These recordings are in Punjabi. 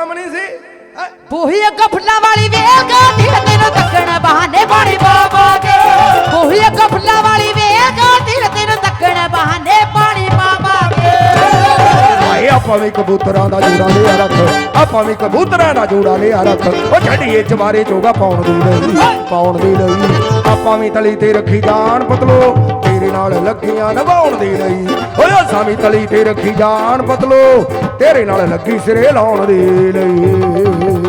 ਕੰਮ ਨਹੀਂ ਸੀ? ਹੈਂ? ਉਹੀ ਅੱਗ ਫੁੱਲਾਂ ਵਾਲੀ ਵੇਲ ਗਾਦੀ ਤੈਨੂੰ ਤੱਕਣ ਬਹਾਨੇ ਪਾਣੀ ਬਾਬਾ ਕੇ ਉਹੀ ਅੱਗ ਫੁੱਲਾਂ ਵਾਲੀ ਵੇਲ ਗਾਦੀ ਤੈਨੂੰ ਤੱਕਣ ਬਹਾਨੇ ਪਾਣੀ ਬਾਬਾ ਕੇ ਆਏ ਆਪਾਂ ਵੀ ਕਬੂਤਰਾਂ ਦਾ ਜੋੜਾ ਲਿਆ ਰੱਖ। ਆਪਾਂ ਵੀ ਕਬੂਤਰਾਂ ਦਾ ਜੋੜਾ ਲਿਆ ਰੱਖ। ਉਹ ਛੱਡੀਏ ਚਵਾਰੇ ਚੋਗਾ ਪਾਉਣ ਦੀ ਲਈ ਪਾਉਣ ਦੀ ਲਈ ਆਪਾਂ ਵੀ ਤਲੀ ਤੇ ਰੱਖੀ ਜਾਨ ਪਤਲੋ ਤੇਰੇ ਨਾਲ ਲੱਗੀਆਂ ਨਿਭਾਉਣ ਦੀ ਲਈ ਓਏ ਸਾਮੀ ਤਲੀ ਤੇ ਰੱਖੀ ਜਾਨ ਪਤਲੋ ਤੇਰੇ ਨਾਲ ਲੱਗੀ ਸਿਰੇ ਲਾਉਣ ਦੀ ਲਈ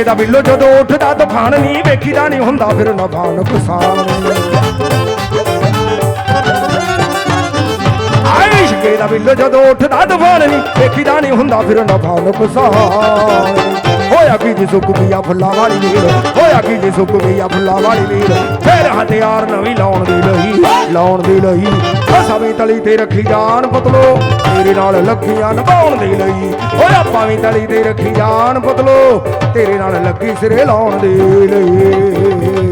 ਕੇ ਦਾ ਬਿੱਲੋ ਜਦੋਂ ਉੱਠਦਾ ਤੂਫਾਨ ਨਹੀਂ ਵੇਖੀਦਾ ਨਹੀਂ ਹੁੰਦਾ ਫਿਰ ਨਫਾ ਨੁਕਸਾਨ ਆਏ ਇਸ਼ਕੇ ਦਾ ਬਿੱਲੋ ਜਦੋਂ ਉੱਠਦਾ ਤੂਫਾਨ ਨਹੀਂ ਵੇਖੀਦਾ ਨਹੀਂ ਹੁੰਦਾ ਫਿਰ ਨਫਾ ਨੁਕਸਾਨ ਹੋਇਆ ਕੀ ਜੀ ਸੁੱਕ ਗਿਆ ਫੁੱਲਾਂ ਵਾਲੀ ਵੀਰ ਹੋਇਆ ਕੀ ਜੀ ਸੁੱਕ ਗਿਆ ਫੁੱਲਾਂ ਵਾਲੀ ਵੀਰ ਫਿਰ ਹਥਿਆਰ ਨਵੀਂ ਲਾਉਣ ਦੀ ਲਈ, ਲਾਉਣ ਦੀ ਲਈ। ਅਸਾਂ ਤਲੀ ਤੇ ਰੱਖੀ ਜਾਨ ਪਤਲੋ, ਤੇਰੇ ਨਾਲ ਲੱਖੀਆਂ ਨਿਭਾਉਣ ਦੀ ਲਈ। ਓਏ ਤਲੀ ਤੇ ਰੱਖੀ ਜਾਨ ਪਤਲੋ ਤੇਰੇ ਨਾਲ ਲੱਗੀ ਸਿਰੇ ਲਾਉਣ ਦੇ ਲਈ।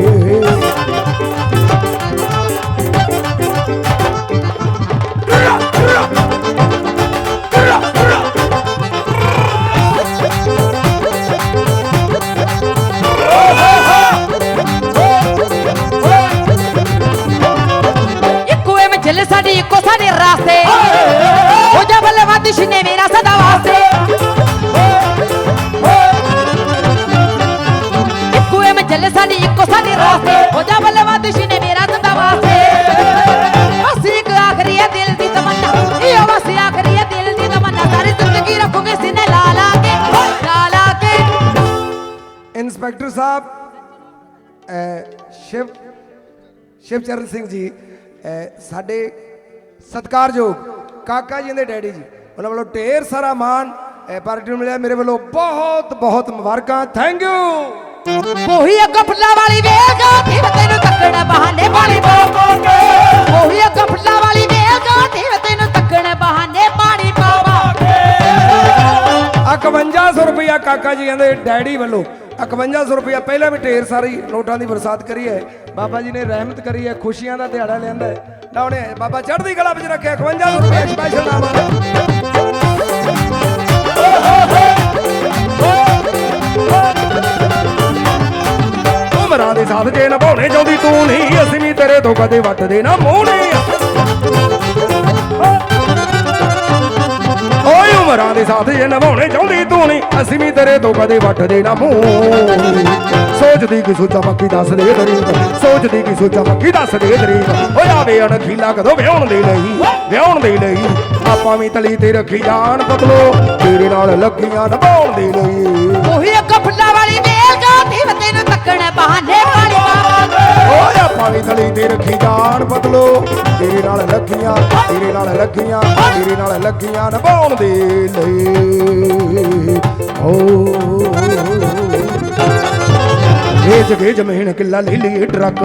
ਇੰਸਪੈਕਟਰ ਸਾਹਿਬ ਅਹ ਸ਼ਿਵ ਸ਼ਿਵਚਰਨ ਸਿੰਘ ਜੀ ਸਾਡੇ ਸਤਿਕਾਰਯੋਗ ਕਾਕਾ ਜੀ ਦੇ ਡੈਡੀ ਜੀ ਉਹਨਾਂ ਵੱਲੋਂ ਢੇਰ ਸਾਰਾ ਅਹ ਪਾਰਟੀ ਨੂੰ ਮਿਲਿਆ। ਮੇਰੇ ਵੱਲੋਂ ਬਹੁਤ ਬਹੁਤ ਮੁਬਾਰਕਾਂ। ਥੈਂਕ ਯੂ ਉਹੀ ਅੱਗ ਫੁੱਲਾਂ ਵਾਲੀ ਵੇਲ ਗਾਤੀ ਵੇ ਤੈਨੂੰ ਤੱਕਣ ਬਹਾਨੇ ਪਾਣੀ ਬਾਬਾ ਕੇ ਉਹੀ ਅੱਗ ਫੁੱਲਾਂ ਵਾਲੀ ਵੇਲ ਗਾਤੀ ਵੇ ਤੈਨੂੰ ਤੱਕਣ ਬਹਾਨੇ ਪਾਣੀ ਬਾਬਾ ਕੇ 5100 ਰੁਪਇਆ ਕਾਕਾ ਜੀ ਕਹਿੰਦੇ ਡੈਡੀ ਵੱਲੋਂ। 5100 ਰੁਪਇਆ ਪਹਿਲਾਂ ਵੀ ਢੇਰ ਸਾਰੀ ਨੋਟਾਂ ਦੀ ਬਰਸਾਤ ਕਰੀ ਹੈ। ਬਾਬਾ ਜੀ ਨੇ ਰਹਿਮਤ ਕਰੀ ਹੈ, ਖੁਸ਼ੀਆਂ ਦਾ ਦਿਹਾੜਾ ਲਿਆਂਦਾ ਹੈ। ਲਾਉਣੇ ਬਾਬਾ ਚੜ੍ਹਦੀ ਕਲਾ ਵਿੱਚ ਰੱਖਿਆ 5100 ਰੁਪਇਆ ਸਪੈਸ਼ਲ ਨਾਮ ਉਮਰਾਂ ਦੇ ਸਾਥ ਜੇ ਨਿਭਾਉਣੇ ਚਾਹੁੰਦੀ ਤੂੰ ਨਹੀਂ, ਅਸੀਂ ਵੀ ਤੇਰੇ ਤੋਂ ਕਦੇ ਵੱਟਦੇ ਨਾ ਮੂੰਹ ਨਹੀਂ। ਓਏ ਉਮਰਾਂ ਦੇ ਸਾਥ ਜੇ ਨਿਭਾਉਣੇ ਚਾਹੁੰਦੀ ਤੂੰ ਨਹੀਂ ਅਸੀਂ ਵੀ ਤੇਰੇ ਤੋਂ ਕਦੇ ਵੱਟਦੇ ਨਾ ਮੂੰਹ ਸੋਚਦੀ ਕਿ ਸੋਚਾਂ ਮੱਕੀ ਦੱਸ ਦੇ ਤਰੀਕ ਸੋਚਦੀ ਕਿ ਸੋਚਾਂ ਮੱਕੀ ਦੱਸ ਦੇ ਤਰੀਕ ਓਏ ਆਵੇ ਅਣਖੀਲਾ ਕਦੋਂ ਵਿਆਹਣ ਦੇ ਲਈ, ਵਿਆਹਣ ਦੇ ਲਈ। ਆਪਾਂ ਵੀ ਤਲੀ ਤੇ ਰੱਖੀ ਜਾਣ ਬਦਲੋ ਤੇਰੇ ਨਾਲ ਲੱਗੀਆਂ ਨਿਭਾਉਣ ਦੇ ਲਈ। ਉਹੀ ਅੱਗ ਵਾਲੀ ਵੇਲ ਗਾਤੀ ਵੇ, ਤੈਨੂੰ ਤੱਕਣ ਬਹਾਨੇ ਓਏ ਆਪਾਂ ਤੇ ਰੱਖੀ ਜਾਨ ਬਦਲੋ। ਤੇਰੇ ਨਾਲ ਲੱਗੀਆਂ ਤੇਰੇ ਨਾਲ ਲੱਗੀਆਂ ਤੇਰੇ ਨਾਲ ਲੱਗੀਆਂ ਨਿਭਾਉਣ ਦੇ ਲਈ। ਓ। ਇਹ ਜਗੇ ਜ਼ਮੀਨ ਕਿੱਲਾ ਲੈ ਲਈ ਟਰੱਕ